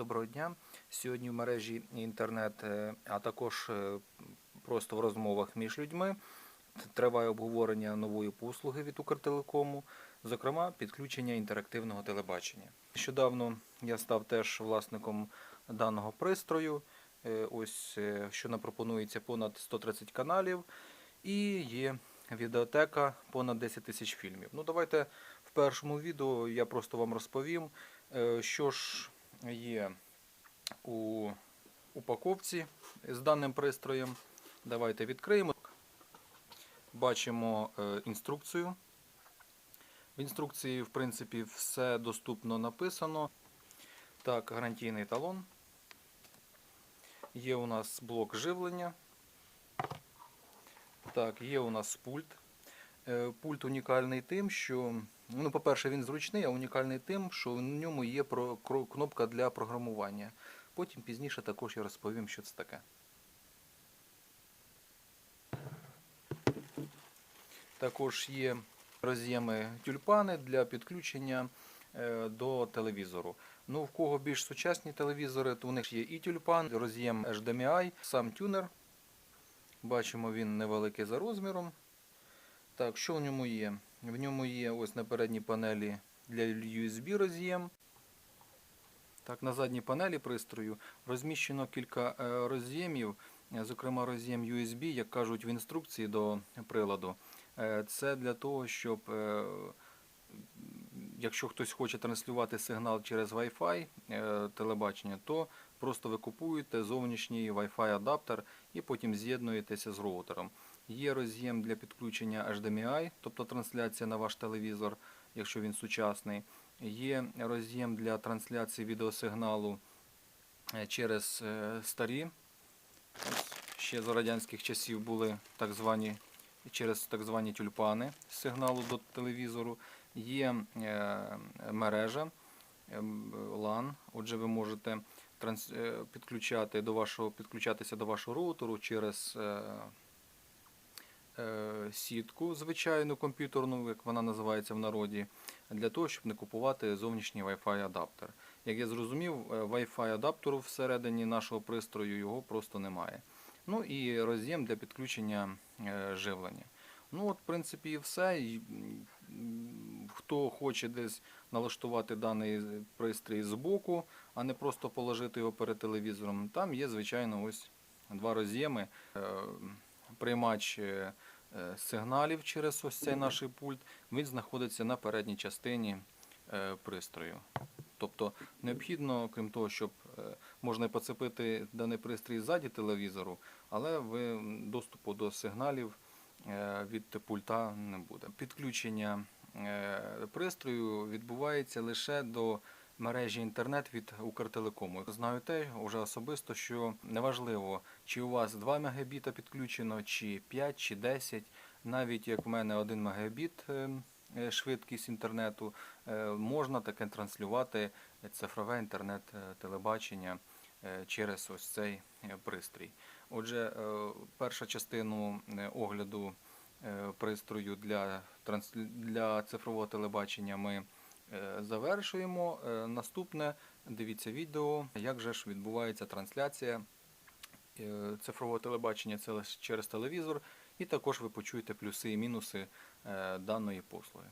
Доброго дня. Сьогодні в мережі інтернет, е, а також е, просто в розмовах між людьми триває обговорення нової послуги від Укртелекому, зокрема підключення інтерактивного телебачення. Нещодавно я став теж власником даного пристрою. Е, Ось що нам пропонується понад 130 каналів і є відеотека понад 10 тисяч фільмів. Ну давайте в першому відео я просто вам розповім, що ж є у упаковці з даним пристроєм. Давайте відкриємо. Бачимо е, інструкцію. В інструкції, в принципі, все доступно написано. Так, гарантійний талон. Є у нас блок живлення. Так, є у нас пульт. Е, Пульт унікальний тим, що, ну, по-перше, він зручний, а унікальний тим, що в ньому є кнопка для програмування. Потім пізніше також я розповім, що це таке. Також є роз'єми тюльпани для підключення е, до телевізору. Ну, в кого більш сучасні телевізори, то у них є і тюльпан, роз'єм HDMI, сам тюнер. Бачимо, він невеликий за розміром. Так, що в ньому є? В ньому є ось на передній панелі для USB роз'єм. Так, на задній панелі пристрою розміщено кілька е, роз'ємів, е, зокрема роз'єм USB, як кажуть в інструкції до приладу. Е, Це для того, щоб е, якщо хтось хоче транслювати сигнал через Wi-Fi е, телебачення, то просто ви купуєте зовнішній Wi-Fi адаптер і потім з'єднуєтеся з роутером. Є роз'єм для підключення HDMI, тобто трансляція на ваш телевізор, якщо він сучасний. Є роз'єм для трансляції відеосигналу е, через е, старі. Ще за радянських часів були так звані через так звані тюльпани сигналу до телевізору. Є е, мережа ем, LAN, отже, ви можете е, підключати до вашого, підключатися до вашого роутеру через е, е, сітку, звичайну комп'ютерну, як вона називається в народі, для того, щоб не купувати зовнішній Wi-Fi адаптер. Як я зрозумів, е, Wi-Fi адаптеру всередині нашого пристрою його просто немає. Ну і роз'єм для підключення е, живлення. Ну от, в принципі, і все. Хто хоче десь налаштувати даний пристрій збоку, а не просто положити його перед телевізором, там є, звичайно, ось два роз'єми. Е, Приймач е, е, сигналів через ось цей наш пульт, він знаходиться на передній частині пристрою. Тобто необхідно, крім того, щоб можна поцепити даний пристрій ззаді телевізору, але ви доступу до сигналів від пульта не буде. Підключення пристрою відбувається лише до мережі інтернет від Укртелекому. Знаю те вже особисто, що неважливо, чи у вас 2 Мбіта підключено, чи 5, чи 10, навіть як в мене 1 Мбіт е, е, швидкість інтернету, е, можна таке транслювати цифрове інтернет-телебачення е, через ось цей е, пристрій. Отже, е, перша частину е, огляду е, пристрою для, для цифрового телебачення ми е, завершуємо. Е, Наступне дивіться відео, як же ж відбувається трансляція е, цифрового телебачення через телевізор, і також ви почуєте плюси і мінуси е, даної послуги.